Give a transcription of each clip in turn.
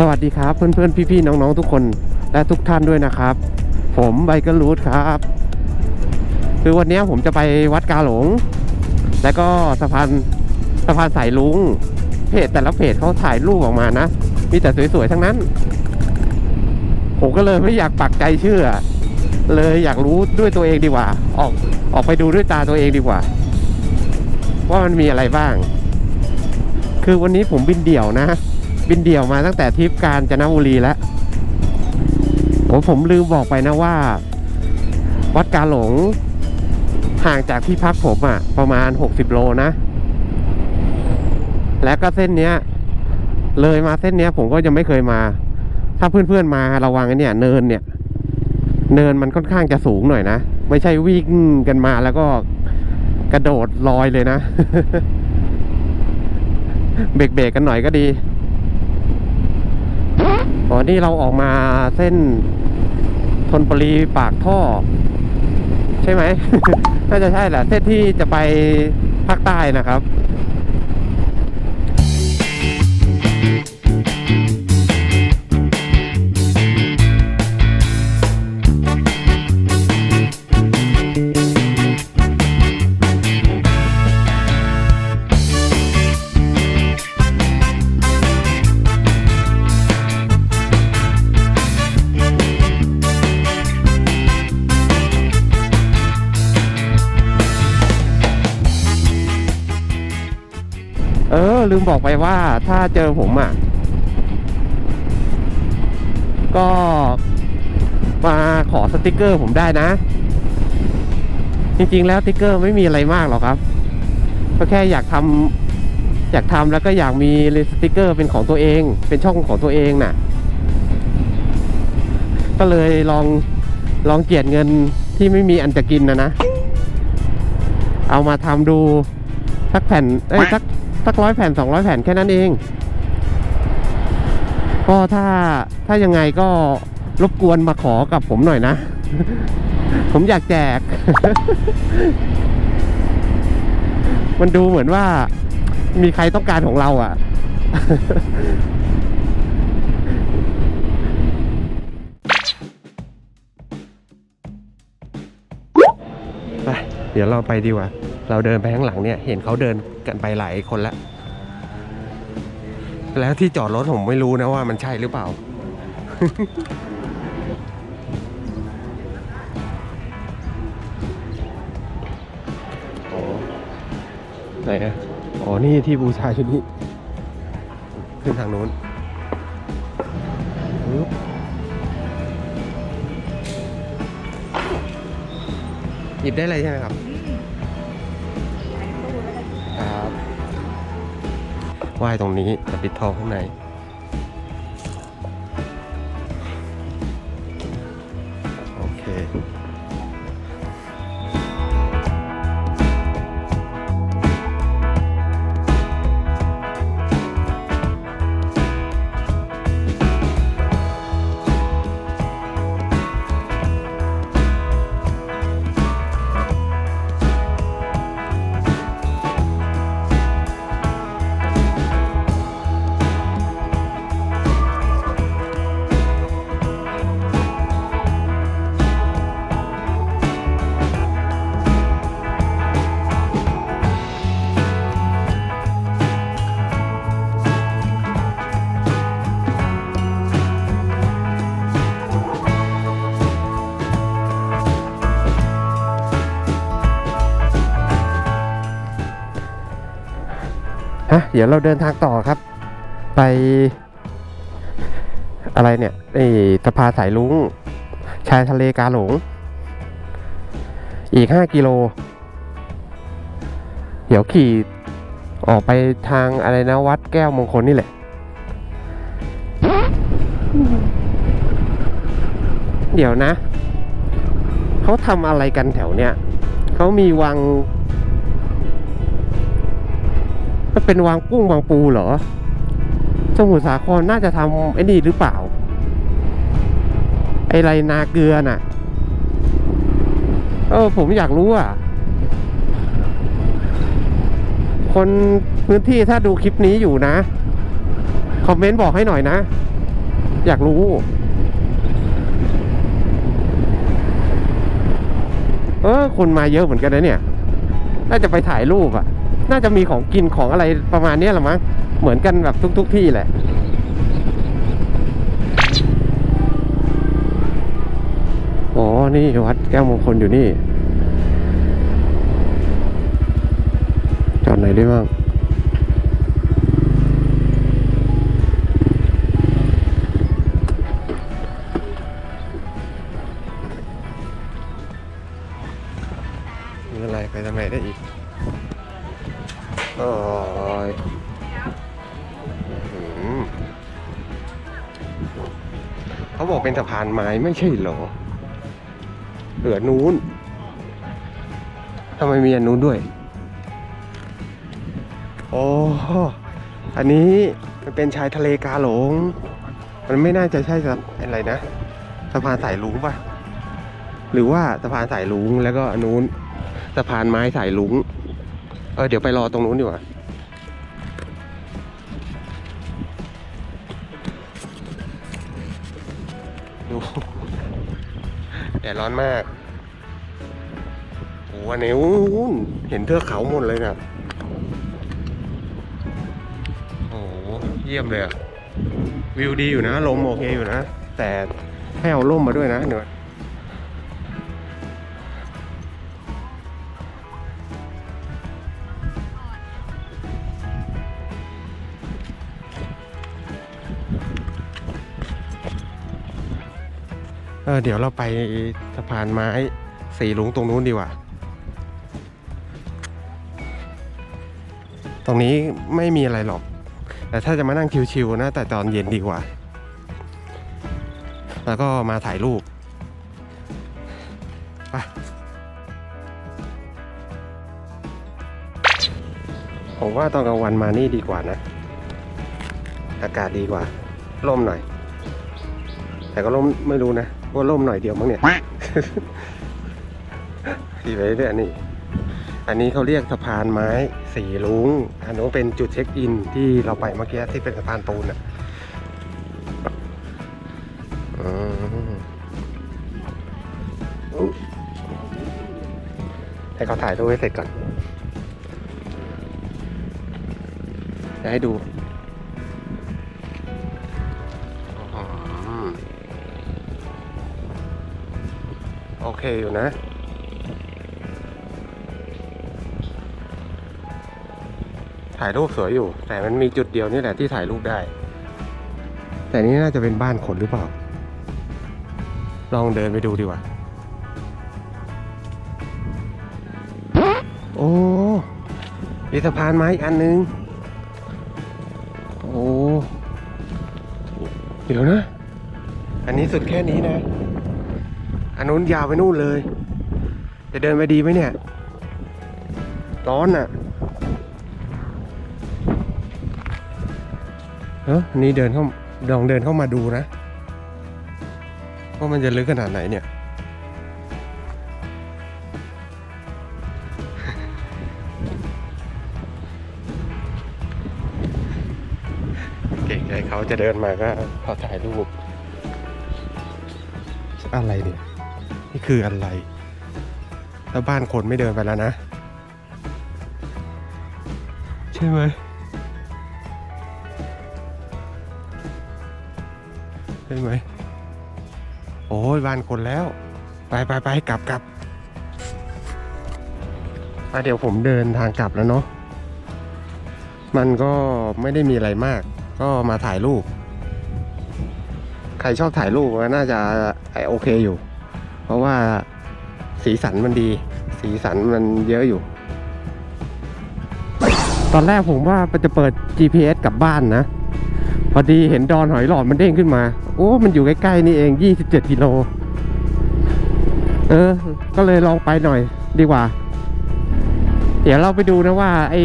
สวัสดีครับเพื่อนๆพี่ๆน้องๆทุกคนและทุกท่านด้วยนะครับ ผมไบเกอร์รูทครับ คือวันนี้ผมจะไปวัดกาหลง และก็สะพานสะพานสายลุงเพจแต่ละเพจเขาถ่ายรูปออกมานะ มีแต่สวยๆทั้งนั้น ผมก็เลยไม่อยากปักใจเชื่อ เลยอยากรู้ด้วยตัวเองดีกว่า ออกออกไปดูด้วยตาตัวเองดีกว่า ว่ามันมีอะไรบ้าง คือวันนี้ผมบินเดี่ยวนะ บินเดี่ยวมาตั้งแต่ทริปกาญจนบุรีแล้วโอ้ผมลืมบอกไปนะว่า วัดกาหลงห่างจากที่พักผมอะ่ะ ประมาณ 60 โลนะ แล้วก็เส้นเนี้ย เลยมาเส้นเนี้ย ผมก็ยังไม่เคยมา ถ้าเพื่อนๆมาระวังเนี่ย เนินเนี่ย เนินมันค่อนข้างจะสูงหน่อยนะ ไม่ใช่วิ่งกันมาแล้วก็กระโดดลอยเลยนะ เบรกๆกันหน่อยก็ดี อ๋อนี่เราออกมาเส้นธนบุรีปากท่อ ใช่ไหม น่าจะใช่แหละ เส้นที่จะไปภาคใต้นะครับ ลืมบอกไปว่าถ้าเจอผมอะ ก็มาขอสติกเกอร์ผมได้นะ จริงๆแล้วสติกเกอร์ไม่มีอะไรมากหรอกครับ ก็แค่อยากทำอยากทำแล้วก็อยากมีสติกเกอร์เป็นของตัวเอง เป็นช่องของตัวเองน่ะ ก็เลยลองลองเจียดเงินที่ไม่มีอันจะกินนะนะ เอามาทำดูสักแผ่น เอ้ยสัก สักร้อยแผ่นสองร้อยแผ่นแค่นั้นเอง ก็ถ้าถ้ายังไงก็รบกวนมาขอกับผมหน่อยนะ ผมอยากแจก มันดูเหมือนว่ามีใครต้องการของเราอะ ไป เดี๋ยวเราไปดีกว่า เราเดินไปข้างหลังเนี่ย เห็นเขาเดินกันไปหลายคนแล้วแล้วที่จอดรถผมไม่รู้นะว่ามันใช่หรือเปล่าอ๋อไหนอะอ๋อ นี่ที่บูชาชุดนี้ ขึ้นทางนู้นหยิบได้เลยใช่ไหมครับ ไหว้ตรงนี้แต่ปิดทองข้างในโอเคะเดี๋ยวเราเดินทางต่อครับ ไป อะไรเนี่ยไอ้สะพานสายลุงชายทะเลกาหลง อีกห้ากิโล เดี๋ยวขี่ออกไปทางอะไรนะวัดแก้วมงคลนี่แหละ เดี๋ยวนะ เขาทำอะไรกันแถวเนี้ยเขามีวัง มันเป็นวางกุ้งวางปูเหรอสมุทรสาครน่าจะทำไอ้นี่หรือเปล่า ไอ้ไรนาเกลือน่ะ เออผมอยากรู้อะ คนพื้นที่ถ้าดูคลิปนี้อยู่นะ คอมเมนต์บอกให้หน่อยนะ อยากรู้ เออคนมาเยอะเหมือนกันนะเนี่ย น่าจะไปถ่ายรูปอะ น่าจะมีของกินของอะไรประมาณนี้ยแหละมั้งเหมือนกันแบบทุก ๆ ที่แหละอ๋อนี่วัดแก้วมงคลอยู่นี่ จอดไหนได้บ้างมีอะไรไปทำไมได้อีก โอ้ยเขาบอกเป็นสะพานไม้ไม่ใช่เหรอ เหลือนู้นทำไมมีอันนู้นด้วย โอ้อันนี้มันเป็นชายทะเลกาหลง มันไม่น่าจะใช่สะอะไรนะสะพานสายลุงป่ะ หรือว่าสะพานสายลุงแล้วก็อันนู้นสะพานไม้สายลุง เออเดี๋ยวไปรอตรงนู้นดีกว่าดูแดดร้อนมากโอ้โหอันนี้อเห็นเทือกเขาหมดเลยนะโอ้โหเยี่ยมเลยอะวิวดีอยู่นะ ลมโอเคอยู่นะ แต่ให้เอาร่มมาด้วยนะเดี๋ย เออเดี๋ยวเราไปสะพานไม้สีลุงตรงนู้นดีกว่า ตรงนี้ไม่มีอะไรหรอก แต่ถ้าจะมานั่งชิวๆนะแต่ตอนเย็นดีกว่า แล้วก็มาถ่ายรูปไปผมว่าตอนกลางวันมานี่ดีกว่านะ อากาศดีกว่า ร่มหน่อย แต่ก็ร่มไม่รู้นะว่าร่มหน่อยเดียวมั้งเนี่ยดีไปเรื่อยนี่ อันนี้เขาเรียกสะพานไม้สีลุงอันนู้นเป็นจุดเช็คอินที่เราไปเมื่อกี้ที่เป็นสะพานปูนอะอืมอุ๊ยให้เขาถ่ายรูปให้เสร็จก่อนจะให้ดู โอเคอยู่นะ ถ่ายรูปสวยอยู่ แต่มันมีจุดเดียวนี่แหละที่ถ่ายรูปได้ แต่นี่น่าจะเป็นบ้านคนหรือเปล่า ลองเดินไปดูดีกว่า โอ้มีสะพานไม้อีกอันนึง โอ้ เดี๋ยวนะ อันนี้สุดแค่นี้นะ อันนู้นยาวไปนู่นเลย จะเดินไปดีไหมเนี่ย ร้อนอะเอออันนี้เดินเข้าลองเดินเข้ามาดูนะว่ามันจะลึกขนาดไหนเนี่ย เก่งใจเขาจะเดินมาก็ขอถ่ายรูปอะไรเนี่ย นี่คืออะไร แล้วบ้านคนไม่เดินไปแล้วนะ ใช่ไหมใช่ไหม โอ้ยบ้านคนแล้ว ไปไปไปกลับกลับอะเดี๋ยวผมเดินทางกลับแล้วเนาะ มันก็ไม่ได้มีอะไรมาก ก็มาถ่ายรูป ใครชอบถ่ายรูปก็น่าจะโอเคอยู่ เพราะว่าสีสันมันดี สีสันมันเยอะอยู่ ตอนแรกผมว่ามันจะเปิด GPS กลับบ้านนะ พอดีเห็นดอนหอยหลอดมันเด้งขึ้นมา โอ้ มันอยู่ใกล้ๆนี่เอง 27กิโล เออ ก็เลยลองไปหน่อยดีกว่า เดี๋ยวเราไปดูนะว่าไอ้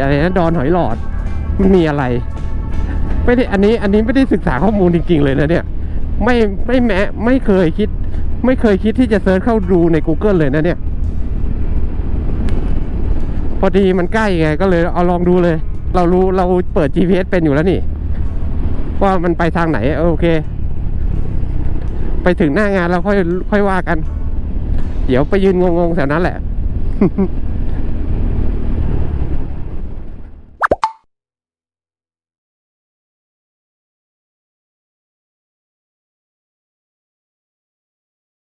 อะไรนะดอนหอยหลอดมันมีอะไรไม่ได้อันนี้อันนี้ไม่ได้ศึกษาข้อมูลจริง ๆ เลยนะเนี่ย ไม่ไม่แม้ไม่เคยคิด ไม่เคยคิดที่จะเซิร์ชเข้าดูใน Google เลยนะเนี่ย พอดีมันใกล้ไงก็เลยเอาลองดูเลย เรารู้เราเปิด GPS เป็นอยู่แล้วนี่ ว่ามันไปทางไหนโอเค ไปถึงหน้างานเราค่อยค่อยว่ากัน เดี๋ยวไปยืนงงๆแถวนั้นแหละ